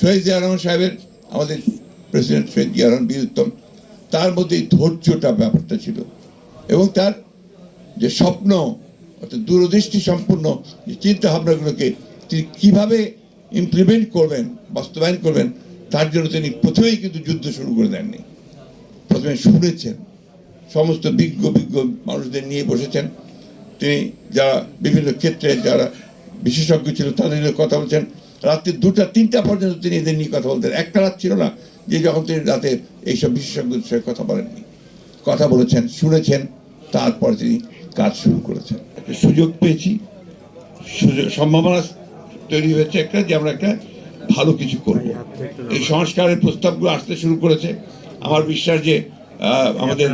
শহীদ জিয়া রহমান সাহেবের, আমাদের প্রেসিডেন্ট শহীদ জিয়া রহমান বীরুত্তম তার মধ্যে এই ধৈর্যটা ব্যাপারটা ছিল। এবং তার যে স্বপ্ন, অর্থাৎ দূরদৃষ্টি সম্পূর্ণ, যে চিন্তা ভাবনাগুলোকে তিনি কীভাবে ইমপ্লিমেন্ট করবেন, বাস্তবায়ন করবেন, তার জন্য তিনি প্রথমেই কিন্তু যুদ্ধ শুরু করে দেননি। প্রথমে শুনেছেন, সমস্ত বিজ্ঞ বিজ্ঞ মানুষদের নিয়ে বসেছেন। তিনি যারা বিভিন্ন ক্ষেত্রে যারা বিশেষজ্ঞ ছিল, তাদের কথা বলছেন। রাত্রি দুটা, তিনটা পর্যন্ত তিনি এদের নিয়ে কথা বলতেন। একটা রাত ছিল না, যে যখন তিনি রাতে এইসব বিশেষজ্ঞদের সঙ্গে কথা বলেননি। কথা বলেছেন, শুনেছেন, তারপর তিনি কাজ শুরু করেছেন। সুযোগ পেয়েছি। সুযোগ, সম্ভাবনা তৈরি হয়েছে একটা যে আমরা একটা ভালো কিছু করব। এই সংস্কারের প্রস্তাবগুলো আসতে শুরু করেছে। আমার বিশ্বাস যে আমাদের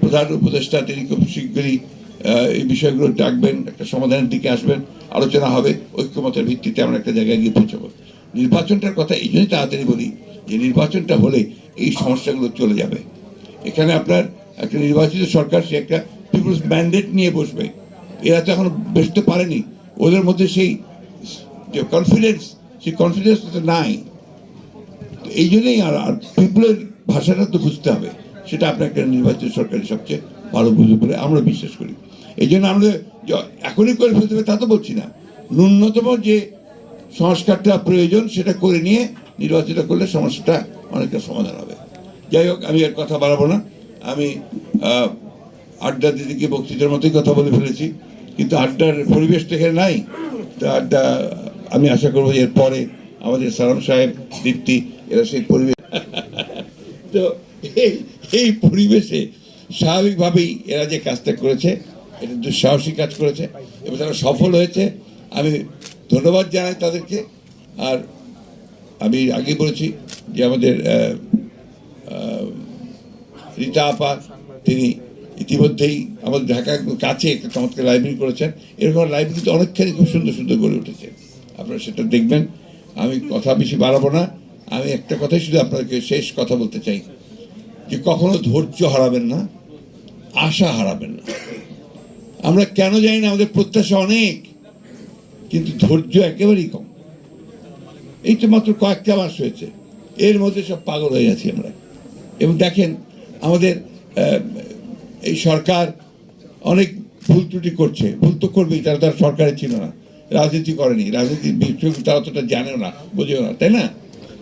প্রধান উপদেষ্টা, তিনি খুব শীঘ্রই এই বিষয়গুলো ডাকবেন, একটা সমাধানের দিকে আসবেন। আলোচনা হবে, ঐক্যমতের ভিত্তিতে আমরা একটা জায়গায় গিয়ে পৌঁছাবো। নির্বাচনটার কথা এই জন্যই তাড়াতাড়ি বলি যে, নির্বাচনটা হলে এই সমস্যাগুলো চলে যাবে। এখানে আপনার একটা নির্বাচিত সরকার, সে একটা পিপুলস ম্যান্ডেট নিয়ে বসবে। এরা তো এখন বসতে পারেনি। ওদের মধ্যে সেই যে কনফিডেন্স সেই কনফিডেন্স তো নাই। তো এই জন্যই আর আর পিপুলের ভাষাটা তো বুঝতে হবে। সেটা আপনার একটা নির্বাচিত সরকারের সবচেয়ে ভালো বুঝবে বলে আমরা বিশ্বাস করি। এই জন্য আমাদের এখনই করে ফেলতে হবে, তা তো বলছি না। ন্যূনতম যে সংস্কারটা প্রয়োজন, সেটা করে নিয়ে নির্বাচিত করলে সমস্যাটা অনেকটা সমাধান হবে। যাই হোক, আমি আর কথা বাড়াবো না। আমি আড্ডা দিদিকে বক্তৃতার মতোই কথা বলে ফেলেছি। কিন্তু আড্ডার পরিবেশ এখানে নাই। তো আড্ডা, আমি আশা করব এর পরে আমাদের সালাম সাহেব, দীপ্তি, এরা সেই পরিবেশ তো এই পরিবেশে স্বাভাবিকভাবেই এরা যে কাজটা করেছে এটা দুঃসাহসী কাজ করেছে এবং তারা সফল হয়েছে। আমি ধন্যবাদ জানাই তাদেরকে। আর আমি আগে বলেছি যে আমাদের রীতা আপা, তিনি ইতিমধ্যেই আমাদের ঢাকার কাছে একটা চমৎকার লাইব্রেরি করেছেন। এরকম লাইব্রেরিতে অনেকখানি খুব সুন্দর সুন্দর গড়ে উঠেছে। আপনারা সেটা দেখবেন। আমি কথা বেশি বাড়াবো না। আমি একটা কথাই শুধু আপনাদেরকে শেষ কথা বলতে চাই যে কখনো ধৈর্য হারাবেন না, আশা হারাবেন না। আমরা কেন জানি না, আমাদের প্রত্যাশা অনেক, কিন্তু ধৈর্য একেবারেই কম। এই তো মাত্র কয়েকটা মাস হয়েছে, এর মধ্যে সব পাগল হয়ে গেছি আমরা। এবং দেখেন, আমাদের এই সরকার অনেক ভুল ত্রুটি করছে, ভুল তো করবেই, তারা তার সরকারে ছিল না, রাজনীতি করেনি, রাজনীতি তারা অতটা জানেও না, বোঝেও না, তাই না?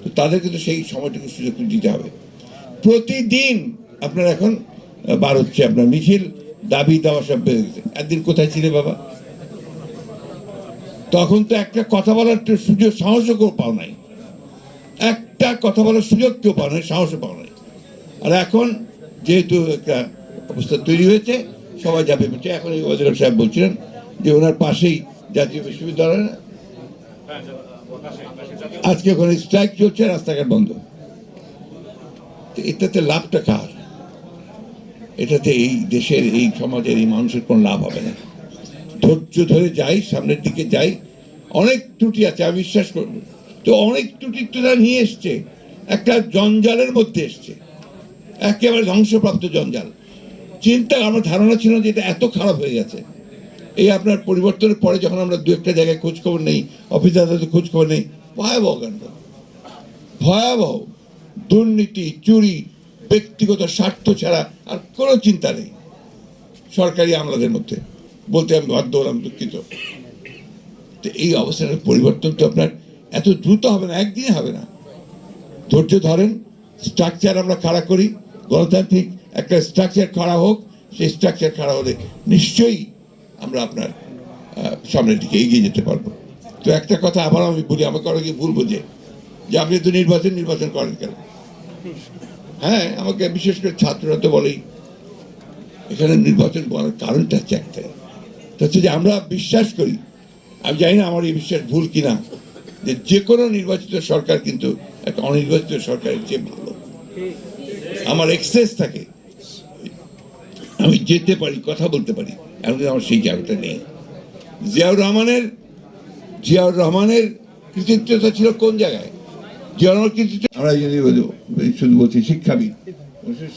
তো তাদেরকে তো সেই সময়টুকু সুযোগ দিতে হবে। প্রতিদিন আপনার এখন বার হচ্ছে আপনার মিছিল দাবি দাওয়া সব বেড়ে গেছে। একদিন কোথায় ছিলে বাবা? তখন তো একটা কথা বলার সুযোগ, সাহসও কেউ পাও নাই। একটা কথা বলার সুযোগ কেউ পাও নাই, সাহসও পাও নাই। আর এখন যেহেতু একটা অবস্থা তৈরি হয়েছে, সবাই যাবে পেটে এখন এই ওয়াজির সাহেব বলছিলেন যে ওনার পাশেই জাতীয় বিশ্ববিদ্যালয়? আজকে ওখানে স্ট্রাইক চলছে, রাস্তাঘাট বন্ধ। এটাতে লাভটা কার? এটাতে এই দেশের, এই সমাজের, এই মানুষের কোনো লাভ হবে না। ধৈর্য ধরে যাই, সামনের দিকে যাই। অনেক ত্রুটি আছে, আমি বিশ্বাস করব তো অনেক ত্রুটি তো তারা নিয়ে এসছে। একটা জঞ্জালের মধ্যে এসছে। একেবারে ধ্বংসপ্রাপ্ত জঞ্জাল। চিন্তা আমার ধারণা ছিল যে এটা এত খারাপ হয়ে গেছে। এই আপনার পরিবর্তনের পরে যখন আমরা দু একটা জায়গায় খোঁজখবর নেই অফিসারদের খোঁজ খবর নেই, ভয়াবহ কাণ্ড ভয়াবহ। দুর্নীতি, চুরি ব্যক্তিগত স্বার্থ ছাড়া আর কোনো চিন্তা নেই। সরকারি আমলাদের মধ্যে। বলতে আমি বাধ্য হলাম, দুঃখিত। তো এই অবস্থানের পরিবর্তন তো আপনার এত দ্রুত হবে না, একদিনে হবে না। ধৈর্য ধরেন স্ট্রাকচার আমরা খাড়া করি। গণতান্ত্রিক একটা স্ট্রাকচার খাড়া হোক, সেই স্ট্রাকচার খাড়া হলে নিশ্চয়ই আমরা আপনার সামনের দিকে এগিয়ে যেতে পারব। তো একটা কথা আবার আমি বলি, আমাকে অনেকে ভুল বোঝে যে, আপনি তো নির্বাচন নির্বাচন করেন কেন? হ্যাঁ আমাকে বিশেষ করে ছাত্ররা তো বলেই। এখানে নির্বাচন করার কারণটা হচ্ছে একটাই। হচ্ছে যে আমরা বিশ্বাস করি, আমি জানি না আমার এই বিশ্বাস ভুল কিনা, যে যে কোনো নির্বাচিত সরকার কিন্তু একটা অনির্বাচিত সরকারের চেয়ে ভালো। আমার এক্সেস থাকে। আমি যেতে পারি, কথা বলতে পারি এমন কিন্তু আমার সেই জায়গাটা নেই। জিয়াউর রহমানের জিয়াউর রহমানের কৃতিত্বতা ছিল কোন জায়গায়? কৃতিত্ব আমরা যদি শুধু বলছি শিক্ষাবিদ।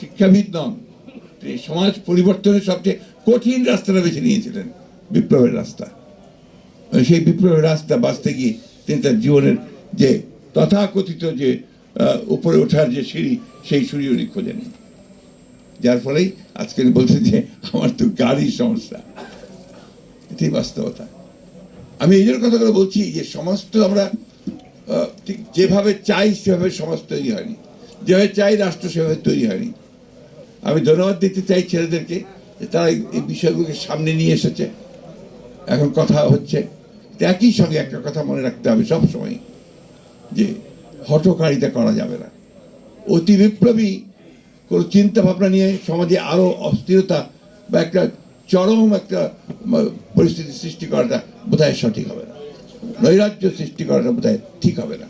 শিক্ষাবিদ নন সমাজ পরিবর্তনের সবচেয়ে কঠিন রাস্তাটা বেছে নিয়েছিলেন, বিপ্লবের রাস্তা। সেই বিপ্লবের রাস্তা বাঁচতে গিয়ে তিনি তার জীবনের যে তথাকথিত যে উপরে ওঠার যে সিঁড়ি, সেই সিঁড়ি উনি খোঁজেনি যার ফলেই আজকে বলছেন যে, আমার তো গাড়ির সমস্যা। এটাই বাস্তবতা। আমি এই জন্য কথাগুলো বলছি যে, সমাজ তো আমরা ঠিক যেভাবে চাই, সেভাবে সমাজ তৈরি হয়নি। যেভাবে চাই, রাষ্ট্র সেভাবে তৈরি হয়নি। আমি ধন্যবাদ দিতে চাই ছেলেদেরকে যে তারা এই- বিষয়গুলোকে সামনে নিয়ে এসেছে। এখন কথা হচ্ছে, একই সঙ্গে একটা কথা মনে রাখতে হবে সব সময় যে হঠকারিতা করা যাবে না। অতি বিপ্লবী কোনো চিন্তা ভাবনা নিয়ে সমাজে আরও অস্থিরতা বা একটা চরম একটা পরিস্থিতি সৃষ্টি করাটা বোধহয় সঠিক হবে নৈরাজ্য সৃষ্টি করাটা বোধহয় ঠিক হবে না।